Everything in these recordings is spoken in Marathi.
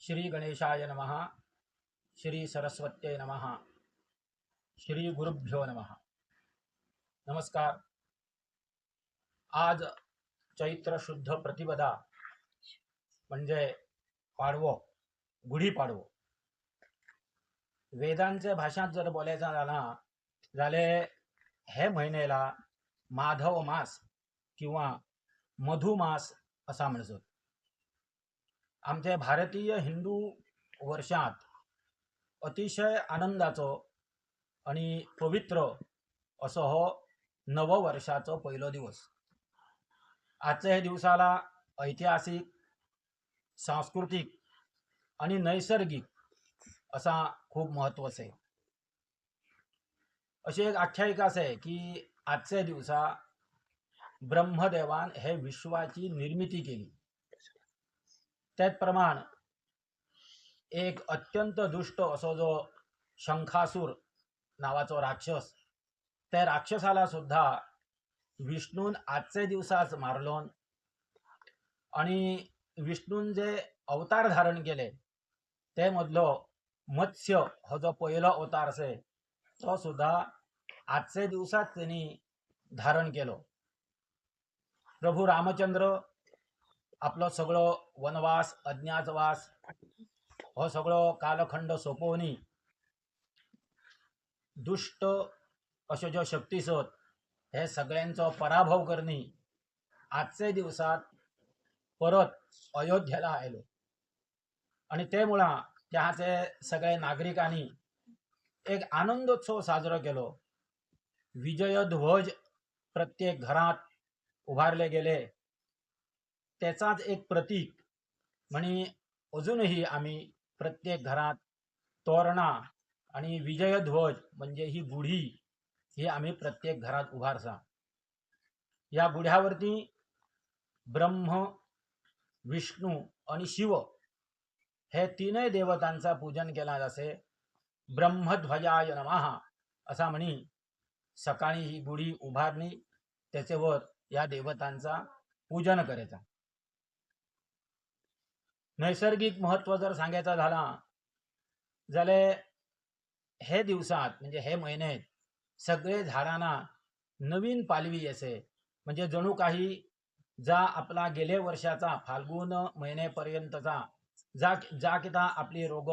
श्री गणेशाय नम श्री सरस्वत्यै नम श्री गुरुभ्यो नमः। नमस्कार। आज चैत्र शुद्ध प्रतिपदा म्हणजे पाडवो गुढीपाडवो वेदांच्या भाषात जर बोलायचा झाला झाले हे महिन्याला माधव मास किंवा मधुमास असा म्हणतो आमच्या भारतीय हिंदू वर्षात अतिशय आनंदाचो आणि पवित्र असो हो नववर्षाचो पहिलो दिवस. आजच्या ह्या दिवसाला ऐतिहासिक सांस्कृतिक आणि नैसर्गिक असा खूप महत्त्व आहे. अशी एक आख्यायिका आहे की आजच्या दिवसा ब्रह्मदेवान हे विश्वाची निर्मिती केली. त्याचप्रमाण एक अत्यंत दुष्ट असो जो शंखासूर नावाचो राक्षस त्या राक्षसाला सुद्धा विष्णून आजचे दिवसाच मारलोन आणि विष्णून जे अवतार धारण केले ते मधलो मत्स्य हो जो पहिलो अवतार असे तो सुद्धा आजचे दिवसात त्यांनी धारण केलो. प्रभू रामचंद्र आपलो सगळो वनवास अज्ञातवास हो सगळो कालखंड सोपोवनी दुष्ट अश्यो ज्यो शक्ती हे सगळ्यांचो पराभव करणी. आजचे दिवसात परत अयोध्येला आयलो आणि ते मुळा त्याचे सगळे नागरिकांनी एक आनंदोत्सव साजरो केलो. विजय ध्वज प्रत्येक घरात उभारले गेले. त्याचाच एक प्रतीक. म्हणे अजूनही आम्ही प्रत्येक घरात तोरणा आणि विजयध्वज म्हणजे ही गुढी ही आम्ही प्रत्येक घरात उभारसा. या गुढ्यावरती ब्रह्म विष्णू आणि शिव हे तीनही देवतांचा पूजन केला जसे. ब्रह्मध्वजाय नमः असा म्हणी सकाळी ही गुढी उभारणी त्याच्यावर या देवतांचा पूजन करायचा. नैसर्गिक महत्त्व जर सांगायचा झाला जाल्यार हे दिवसात म्हणजे हे महिन्यात सगळे झाडांना नवीन पालवी असे म्हणजे जणू काही जा आपला गेले वर्षाचा फाल्गुन महिन्यापर्यंतचा जा जा किता आपली रोग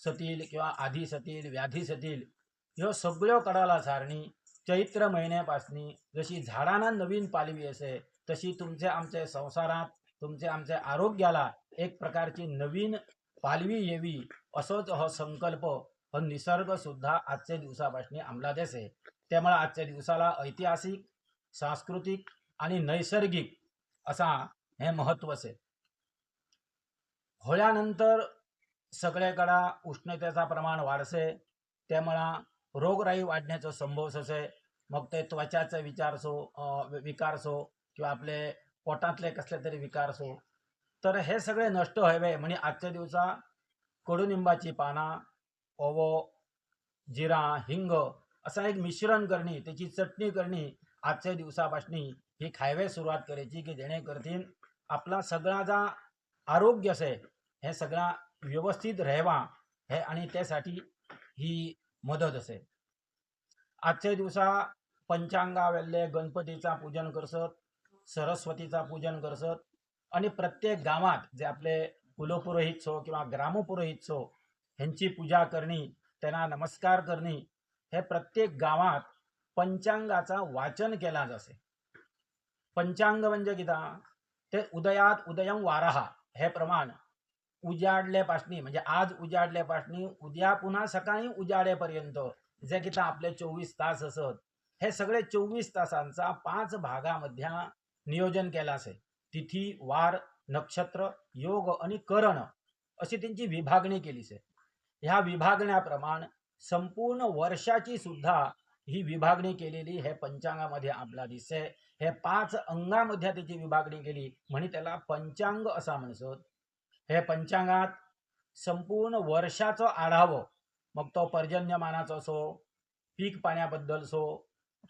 सतील किंवा आधी सतील व्याधी सतील ह्यो सगळ्यो कडाला सारणी चैत्र महिन्यापासनी जशी झाडांना नवीन पालवी असे तशी तुमचे आमचे संसारात तुमच्या आमच्या आरोग्याला एक प्रकारची नवीन पालवी येवी असोच हो संकल्प हो निसर्ग सुद्धा आजच्या दिवसापासून अंमलात येसे त्यामुळे आजच्या दिवसाला ऐतिहासिक सांस्कृतिक आणि नैसर्गिक असा हे महत्त्व आहे होळ्यानंतर सगळ्याकडा उष्णतेचा प्रमाण वाढसे त्यामुळं रोगराई वाढण्याचा संभव असे मग ते त्वचाचा विचार विकारसो विकार किंवा आपले पोटातले कसले तरी विकार असो. तर हे सगळे नष्ट व्हावे म्हणजे आजच्या दिवसा कडुनिंबाची पाना ओवो जिरा हिंग असा एक मिश्रण करणे त्याची चटणी करणी आजच्या दिवसापासून ही खायवे सुरुवात करायची की जेणे आपला सगळा जा आरोग्य असे हे सगळा व्यवस्थित राहावा हे आणि त्यासाठी ही मदत असे. आजच्या दिवसा पंचांगा वेल्ले गणपतीचा पूजन करसत सरस्वतीचा पूजन करसत आणि प्रत्येक गावात जे आपले कुलपुरोहित सो किंवा ग्रामपुरोहित सो ह्यांची पूजा करणे त्यांना नमस्कार करणे हे प्रत्येक गावात पंचांगाचा वाचन केला जसे पंचांग म्हणजे किता? ते उदयात उदयम वाराहा हे प्रमाण उजाडल्यापासनी म्हणजे आज उजाडल्यापासनी उद्या पुन्हा सकाळी उजाडेपर्यंत जे किता आपले चोवीस तास असत हे सगळे चोवीस तासांचा पाच भागामध्ये नियोजन केला असे तिथी वार नक्षत्र योग आणि करण अशी त्यांची विभागणी केली आहे ह्या विभागण्याप्रमाणे संपूर्ण वर्षाची सुद्धा ही विभागणी केलेली हे पंचांगामध्ये आपला दिसते हे पाच अंगामध्ये त्याची विभागणी केली. म्हणे त्याला पंचांग असा म्हणसत हे पंचांगात संपूर्ण वर्षाचं आढावं. मग तो पर्जन्यमानाचा असो पीक पाण्याबद्दल सो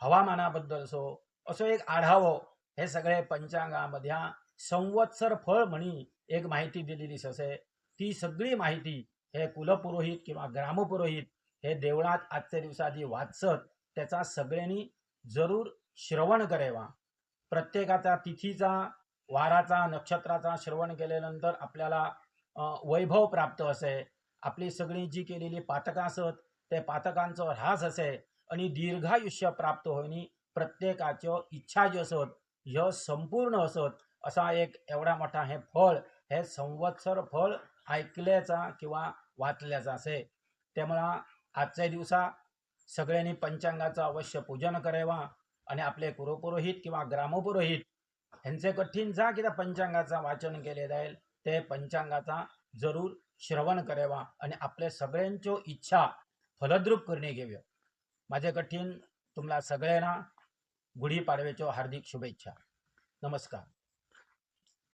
हवामानाबद्दल सो असो एक आढावं हे सगळे पंचांगामध्ये संवत्सर फळ म्हणी एक माहिती दिलेली असे ती सगळी माहिती हे कुलपुरोहित किंवा ग्रामपुरोहित हे देवळात आजच्या दिवसाची वाचत त्याचा सगळ्यांनी जरूर श्रवण करावा. प्रत्येकाचा तिथीचा वाराचा नक्षत्राचा श्रवण केल्यानंतर आपल्याला वैभव प्राप्त असे. आपली सगळी जी केलेली पातकं असत ते पातकांचो ऱ्हास असे आणि दीर्घायुष्य प्राप्त होईनी प्रत्येकाच्यो इच्छा ज्यो असत ह्यो संपूर्ण असत असा एक एवढा मोठा हे फळ हे संवत्सर फळ ऐकल्याचा किंवा वाचल्याचा असे. त्यामुळं आजच्या दिवसा सगळ्यांनी पंचांगाचं अवश्य पूजन करावा आणि आपले कुरुपुरोहित किंवा ग्रामपुरोहित ह्यांचे कठीण जा किंवा पंचांगाचा वाचन केले जाईल ते पंचांगाचा जरूर श्रवण करावा आणि आपले सगळ्यांच्यो इच्छा फलद्रूप करणे घेऊया माझे कठीण तुम्हाला सगळ्यांना गुढीपाडव्याच्या हार्दिक शुभेच्छा. नमस्कार.